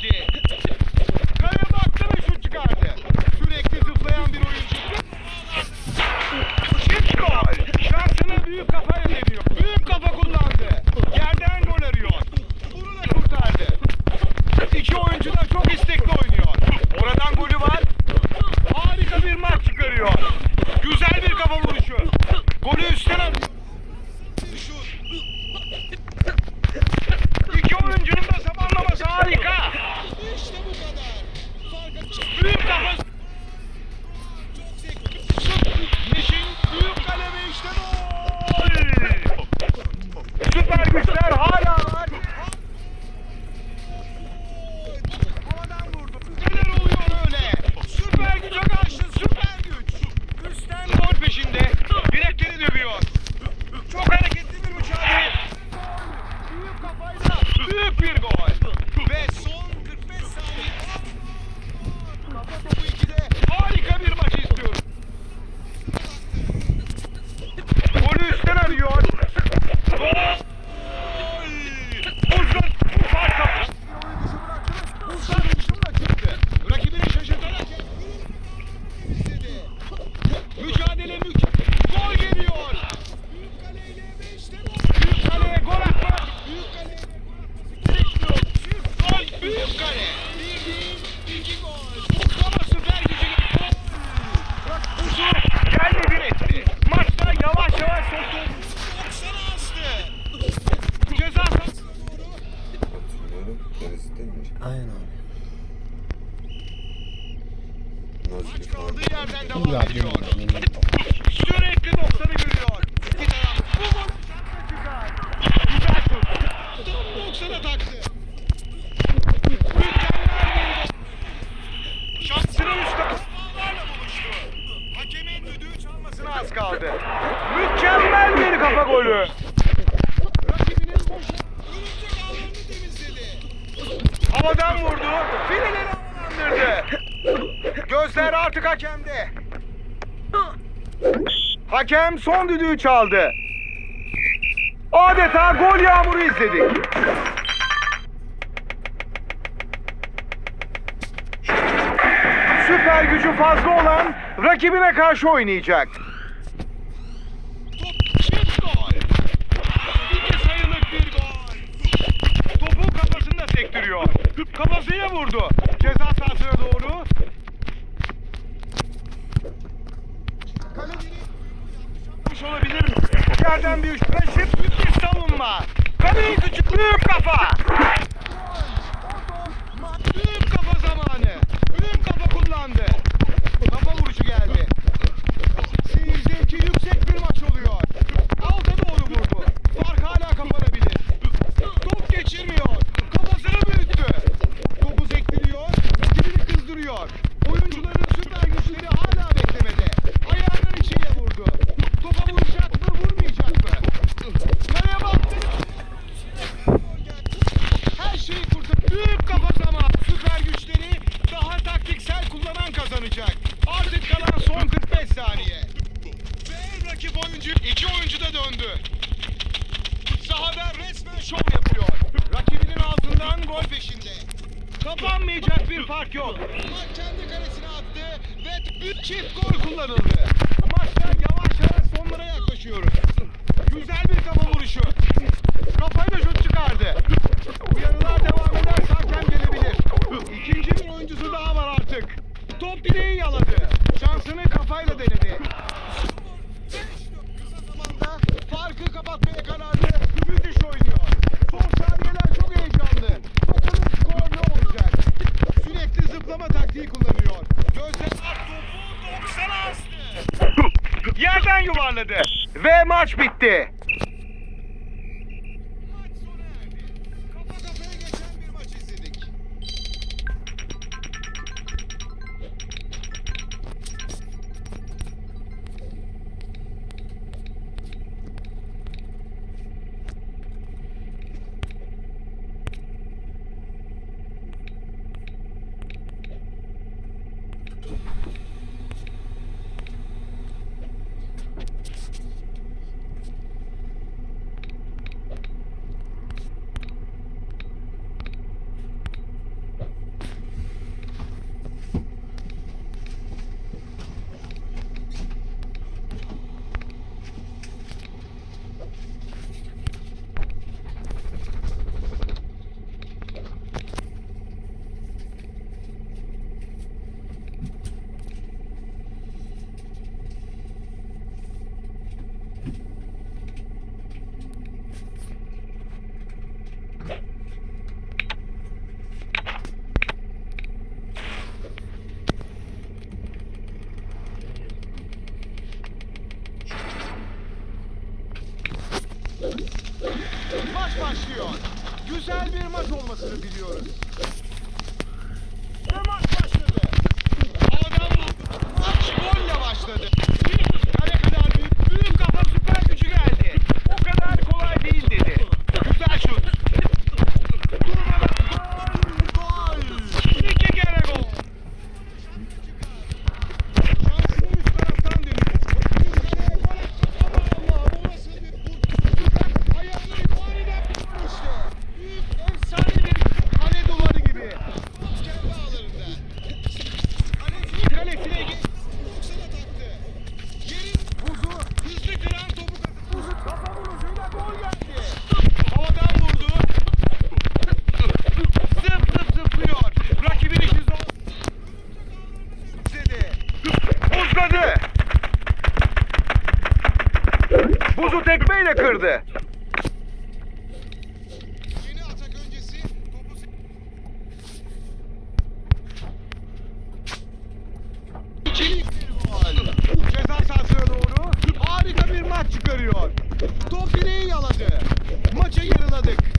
Yeah. görüyor. Sürekli 90'ı görüyor. İki taraf. Bu gol güzel. Güzel tut. 90'a taktı. Mükemmel bir Şansını üstte kafalarla buluştu. Hakemin düdüğü çalmasına az kaldı. Mükemmel bir kafa golü. Rakibinin boşa örümcek ağlarını temizledi. Havadan vurdu. Fileleri havalandırdı. Gözler artık hakemde. Hakem son düdüğü çaldı. Adeta gol yağmuru izledik. Süper gücü fazla olan rakibine karşı oynayacak. yerden bir üç beş hep müthiş savunma. Kaleyi küçük büyük kafa. Kapanmayacak bir fark yok. Maç kendi kalesine attı ve çift gol kullanıldı. Maçta yavaş yavaş sonlara yaklaşıyoruz. Güzel ayarladı. Ve maç bitti. güzel bir maç olmasını biliyoruz. buzu tekmeyle kırdı. çıkarıyor. Top direği yaladı. Maça yarıladık.